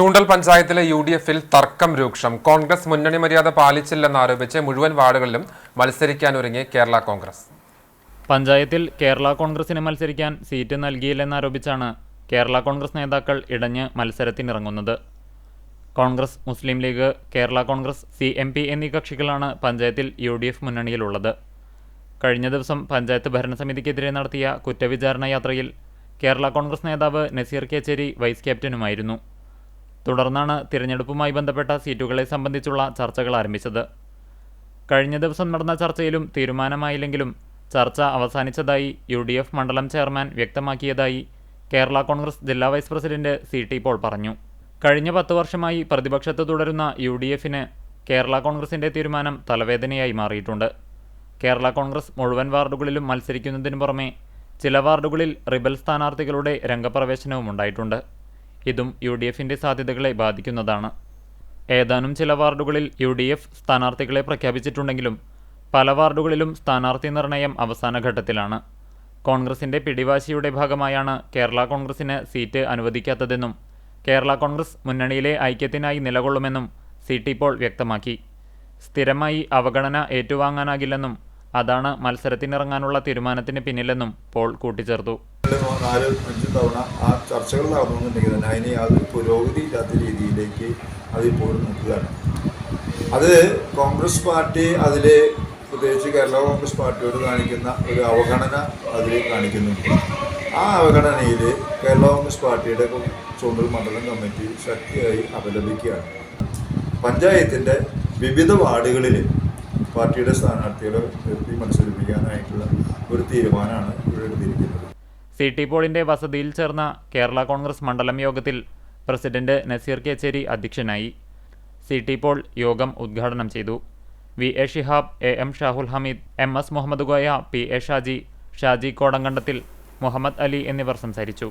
ചൂണ്ടൽ പഞ്ചായത്തിലെ U D എഫിൽ തർക്കം രൂക്ഷം. കോൺഗ്രസ് മുന്നണി മര്യാദ പാലിച്ചില്ലെന്നാരോപിച്ച് മുഴുവൻ വാർഡുകളിലും മത്സരിക്കാനൊരുങ്ങി കേരള കോൺഗ്രസ്. പഞ്ചായത്തിൽ കേരള കോൺഗ്രസിന് മത്സരിക്കാൻ സീറ്റ് നൽകിയില്ലെന്നാരോപിച്ചാണ് കേരള കോൺഗ്രസ് നേതാക്കൾ ഇടഞ്ഞ് മത്സരത്തിനിറങ്ങുന്നത്. Congress Muslim League Kerala Congress C M P എന്നീ കക്ഷികളാണ് പഞ്ചായത്തിൽ യു ഡി എഫ് മുന്നണിയിലുള്ളത്. കഴിഞ്ഞ ദിവസം പഞ്ചായത്ത് ഭരണസമിതിക്കെതിരെ നടത്തിയ കുറ്റവിചാരണ യാത്രയിൽ കേരള കോൺഗ്രസ് നേതാവ് നസീർ കേച്ചേരി വൈസ് ക്യാപ്റ്റനുമായിരുന്നു. തുടർന്നാണ് തിരഞ്ഞെടുപ്പുമായി ബന്ധപ്പെട്ട സീറ്റുകളെ സംബന്ധിച്ചുള്ള ചർച്ചകൾ ആരംഭിച്ചത്. കഴിഞ്ഞ ദിവസം നടന്ന ചർച്ചയിലും തീരുമാനമായില്ലെങ്കിലും ചർച്ച അവസാനിച്ചതായി യു ഡി എഫ് മണ്ഡലം ചെയർമാൻ വ്യക്തമാക്കിയതായി കേരള കോൺഗ്രസ് ജില്ലാ vice president C T Paul പറഞ്ഞു. കഴിഞ്ഞ പത്ത് വർഷമായി പ്രതിപക്ഷത്ത് തുടരുന്ന യു ഡി എഫിന് കേരള കോൺഗ്രസിന്റെ തീരുമാനം തലവേദനയായി മാറിയിട്ടുണ്ട്. കേരള കോൺഗ്രസ് മുഴുവൻ വാർഡുകളിലും മത്സരിക്കുന്നതിനു പുറമെ ചില വാർഡുകളിൽ റിബൽ സ്ഥാനാർത്ഥികളുടെ രംഗപ്രവേശനവും ഉണ്ടായിട്ടുണ്ട്. ഇതും യു ഡി എഫിന്റെ സാധ്യതകളെ ബാധിക്കുന്നതാണ്. ഏതാനും ചില വാർഡുകളിൽ യു ഡി എഫ് സ്ഥാനാർത്ഥികളെ പ്രഖ്യാപിച്ചിട്ടുണ്ടെങ്കിലും പല വാർഡുകളിലും സ്ഥാനാർത്ഥി നിർണയം അവസാന ഘട്ടത്തിലാണ്. കോൺഗ്രസിന്റെ പിടിവാശിയുടെ ഭാഗമായാണ് കേരള കോൺഗ്രസിന് സീറ്റ് അനുവദിക്കാത്തതെന്നും കേരള കോൺഗ്രസ് മുന്നണിയിലെ ഐക്യത്തിനായി നിലകൊള്ളുമെന്നും സി ടി പോൾ വ്യക്തമാക്കി. സ്ഥിരമായി അവഗണന ഏറ്റുവാങ്ങാനാകില്ലെന്നും അതാണ് മത്സരത്തിനിറങ്ങാനുള്ള തീരുമാനത്തിന് പിന്നിലെന്നും പോൾ കൂട്ടിച്ചേർത്തു. രണ്ട് നാല് അഞ്ച് തവണ ആ ചർച്ചകൾ നടന്നുണ്ടെങ്കിൽ തന്നെ അതിന് യാതൊരു പുരോഗതി ഇല്ലാത്ത രീതിയിലേക്ക് അതിപ്പോഴും നിൽക്കുകയാണ് അത് കോൺഗ്രസ് പാർട്ടി അതിൽ പ്രത്യേകിച്ച് കേരള കോൺഗ്രസ് പാർട്ടിയോട് കാണിക്കുന്ന ഒരു അവഗണന അതിൽ കാണിക്കുന്നുണ്ട് ആ അവഗണനയിൽ കേരള കോൺഗ്രസ് പാർട്ടിയുടെ ചൂണ്ടൽ മണ്ഡലം കമ്മിറ്റി ശക്തിയായി അപലപിക്കുകയാണ്. പഞ്ചായത്തിന്റെ വിവിധ വാർഡുകളിൽ പാർട്ടിയുടെ സ്ഥാനാർത്ഥികളെ നിർത്തി മത്സരിപ്പിക്കാനായിട്ടുള്ള ഒരു തീരുമാനമാണ് ഇവിടെ എടുത്തിരിക്കുന്നത്. സി ടി പോളിന്റെ വസതിയിൽ ചേർന്ന കേരള കോൺഗ്രസ് മണ്ഡലം യോഗത്തിൽ പ്രസിഡന്റ് നസീർ കേച്ചേരി അധ്യക്ഷനായി. സി ടി പോൾ യോഗം ഉദ്ഘാടനം ചെയ്തു. V A Shihab A M Shahul Hameed M S Muhammad Goya P A Shaji Shaji കോടങ്കണ്ടത്തിൽ Muhammad Ali എന്നിവർ സംസാരിച്ചു.